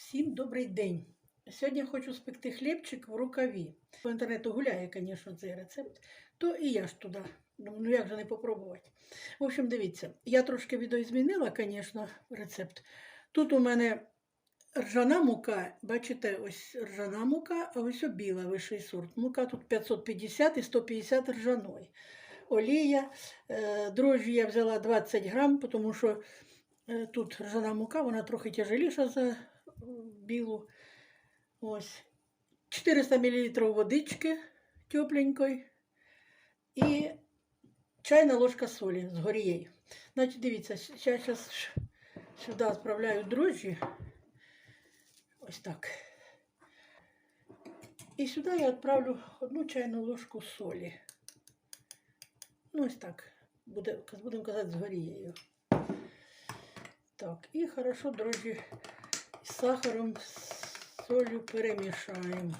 Всім добрий день. Сьогодні хочу спекти хлібчик в рукаві. По інтернету гуляє, звісно, цей рецепт. То і я ж туди. Ну як же не попробувати. В общем, дивіться, я трошки відозмінила, звісно, рецепт. Тут у мене ржана мука, бачите, ось ржана мука, а ось біла вищий сорт. Мука тут 550 і 150 ржаної. Олія, е, дрожжі я взяла 20 грам, тому що е, тут ржана мука, вона трохи тяжеліша за білу. Ось. 400 мл водички тепленької і чайна ложка солі з горією. Значить, дивіться, я зараз сюди відправляю дрожжі. Ось так. І сюди я відправлю одну чайну ложку солі. Ну, ось так. Буде, будемо казати, з горією. Так, і хорошо дрожжі з сахаром, з солью перемішаємо.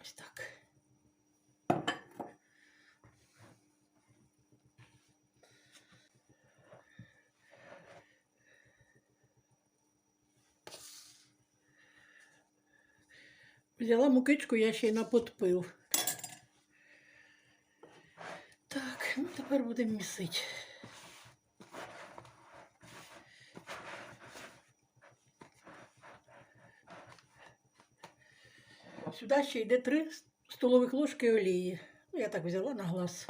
Ось так. Взяла мукичку, я ще й на подпив. Так, ну тепер будемо місити. Сюди ще йде 3 столових ложки олії. Ну, я так взяла на глаз.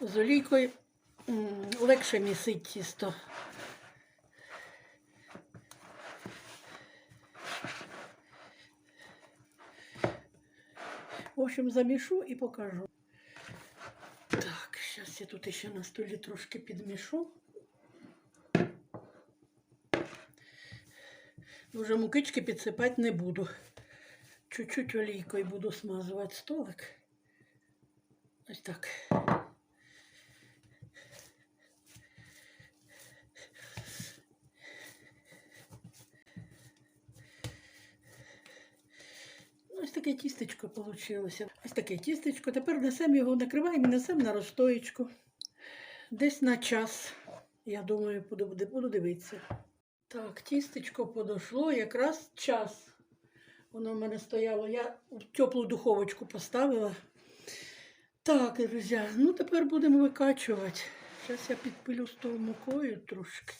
З олійкою легше місить тісто. В общем, замішу і покажу. Так, зараз я тут ще на столі трошки підмішу. Вже мукички підсипати не буду. Чуть-чуть олійкою буду смазувати столик. Ось так. Ось таке тістечко вийшло. Ось таке тістечко. Тепер несемо його, накриваємо і несемо на розстоєчку. Десь на час. Я думаю, буду, буду дивитися. Так, тістечко подошло, якраз час. Воно в мене стояло. Я в теплу духовочку поставила. Так, друзі, ну тепер будемо викачувати. Зараз я підпилю стол мукою трошки.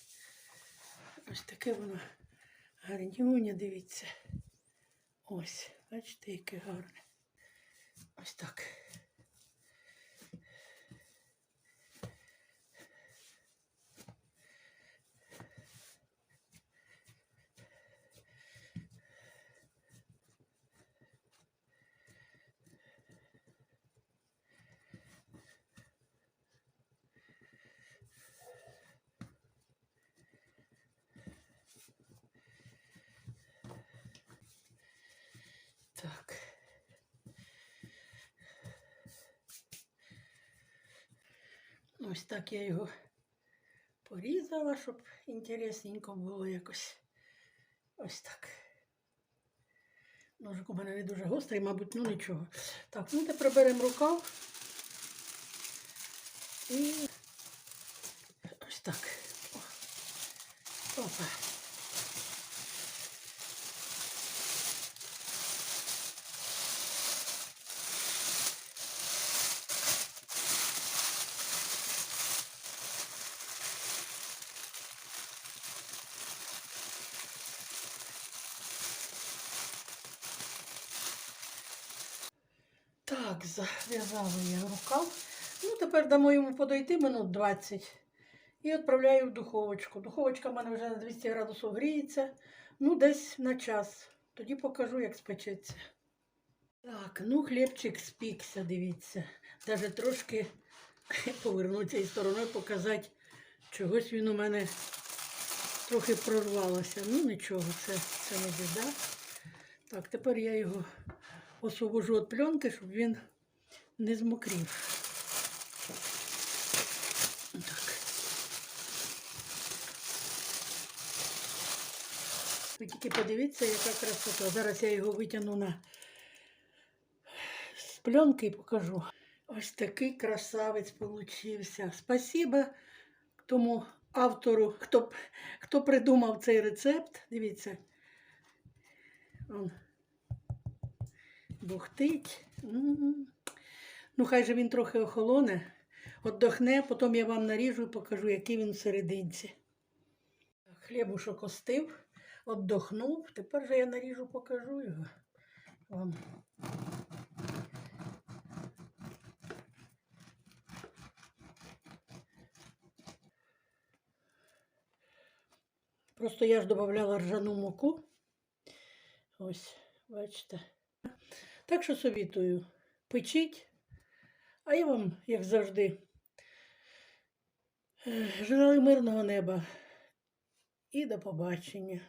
Ось таке воно гарнюня, дивіться. Ось, бачите, яке гарне. Ось так. Так. Ось так я його порізала, щоб інтересненько було якось. Ось так. Ножик у мене не дуже гострий, мабуть, ну нічого. Так, ну тепер беремо рукав. І ось так. Опа. Так, зав'язала я рукав. Ну, тепер дамо йому подойти минут 20 і відправляю в духовочку. Духовочка в мене вже на 200 градусів гріється. Ну, десь на час. Тоді покажу, як спечеться. Так, ну хлібчик спікся, дивіться. Даже трошки повернутися і стороною показати. Чогось він у мене трохи прорвалося. Ну нічого, це, це не біда. Так, тепер я його освобожу від пленки, щоб він не змокрів. Ви тільки подивіться, яка красота. Зараз я його витягну на з пленки і покажу. Ось такий красавець получився. Спасибо тому автору, хто, хто придумав цей рецепт. Дивіться. Он бухтить. Ну, хай же він трохи охолоне, отдохне, потім я вам наріжу і покажу, який він всерединці. Хлібушок остив, отдохнув. Тепер же я наріжу, покажу його. Вон. Просто я ж додавала ржану муку. Ось, бачите. Так що совітую, печіть. А я вам, як завжди, е, желаю мирного неба і до побачення.